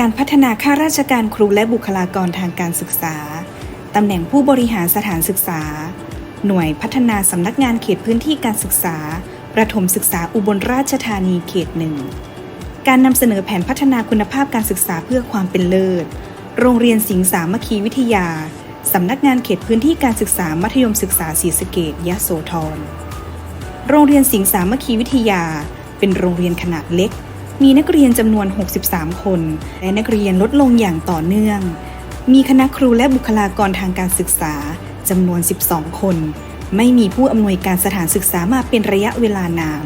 การพัฒนาข้าราชการครูและบุคลากรทางการศึกษา ตำแหน่งผู้บริหารสถานศึกษา หน่วยพัฒนาสำนักงานเขตพื้นที่การศึกษา ประถมศึกษาอุบลราชธานีเขตหนึ่ง การนำเสนอแผนพัฒนาคุณภาพการศึกษาเพื่อความเป็นเลิศ โรงเรียนสิงห์สามัคคีวิทยา สำนักงานเขตพื้นที่การศึกษามัธยมศึกษาศรีสะเกดยะโสธร โรงเรียนสิงห์สามัคคีวิทยา เป็นโรงเรียนขนาดเล็ก มีนักเรียนจำนวน 63 คน และนักเรียนลดลงอย่างต่อเนื่อง มีคณะครูและบุคลากรทางการศึกษาจำนวน 12 คน ไม่มีผู้อำนวยการสถานศึกษามาเป็นระยะเวลานาน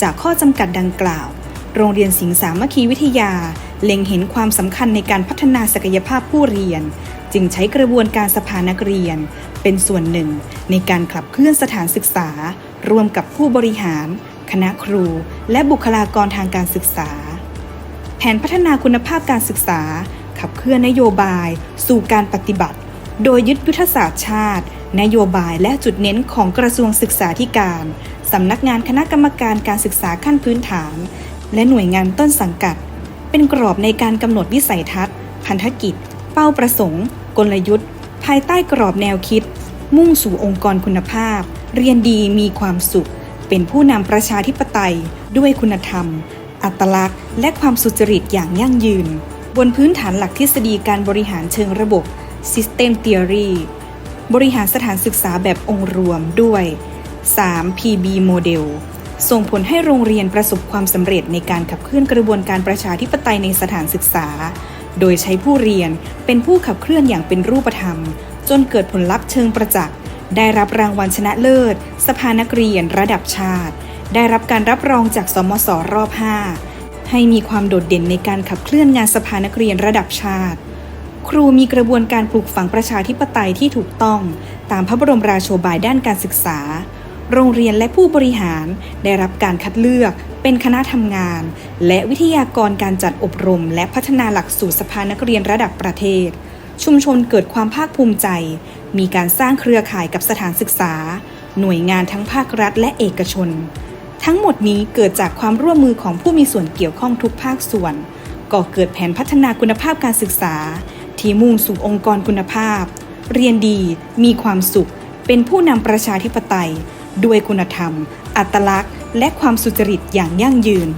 จากข้อจำกัดดังกล่าว โรงเรียนสิงห์สามัคคีวิทยา เล็งเห็นความสำคัญในการพัฒนาศักยภาพผู้เรียน จึงใช้กระบวนการสภานักเรียน เป็นส่วนหนึ่ง ในการขับเคลื่อนสถานศึกษา ร่วมกับผู้บริหาร คณะครู และบุคลากรทางการศึกษา แผนพัฒนาคุณภาพการศึกษา ขับเคลื่อนนโยบาย สู่การปฏิบัติ โดยยึดยุทธศาสตร์ชาติ นโยบายและจุดเน้นของกระทรวงศึกษาธิการสำนักงานคณะกรรมการการศึกษาขั้นพื้นฐาน และหน่วยงานต้นสังกัด เป็นกรอบในการกำหนดวิสัยทัศน์ พันธกิจ เป้าประสงค์ กลยุทธ์ ภายใต้กรอบแนวคิด มุ่งสู่องค์กรคุณภาพ เรียนดีมีความสุข เป็นผู้นำประชาธิปไตย ด้วยคุณธรรม อัตลักษณ์ และความสุจริตอย่างยั่งยืน บนพื้นฐานหลักทฤษฎีการบริหารเชิงระบบ System Theory บริหารสถานศึกษาแบบองค์รวมด้วย 3. PB Model ส่งผลให้โรงเรียนประสบความสำเร็จในการขับเคลื่อนกระบวนการประชาธิปไตยในสถานศึกษา โดยใช้ผู้เรียนเป็นผู้ขับเคลื่อนอย่างเป็นรูปธรรม จนเกิดผลลัพธ์เชิงประจักษ์ ได้รับรางวัลชนะเลิศ สภานักเรียนระดับชาติ ได้รับการรับรองจากสมสรอบ 5 ให้มีความโดดเด่นในการขับเคลื่อนงานสภานักเรียนระดับชาติ ครูมีกระบวนการปลูกฝังประชาธิปไตยที่ถูกต้อง ตามพระบรมราโชบายด้านการศึกษา โรงเรียนและผู้บริหารได้รับการคัดเลือกเป็นคณะทำงาน และวิทยากรการจัดอบรม และพัฒนาหลักสูตรสภานักเรียนระดับประเทศ ชุมชนเกิดความภาคภูมิใจ มีการสร้างเครือข่ายกับสถานศึกษา หน่วยงานทั้งภาครัฐและเอกชน ทั้งหมดนี้เกิดจากความร่วมมือของผู้มีส่วนเกี่ยวข้องทุกภาคส่วน ก่อเกิดแผนพัฒนาคุณภาพการศึกษา ที่มุ่งสู่องค์กรคุณภาพ เรียนดี มีความสุข เป็นผู้นำประชาธิปไตย ด้วยคุณธรรม อัตลักษณ์ และความสุจริตอย่างยั่งยืน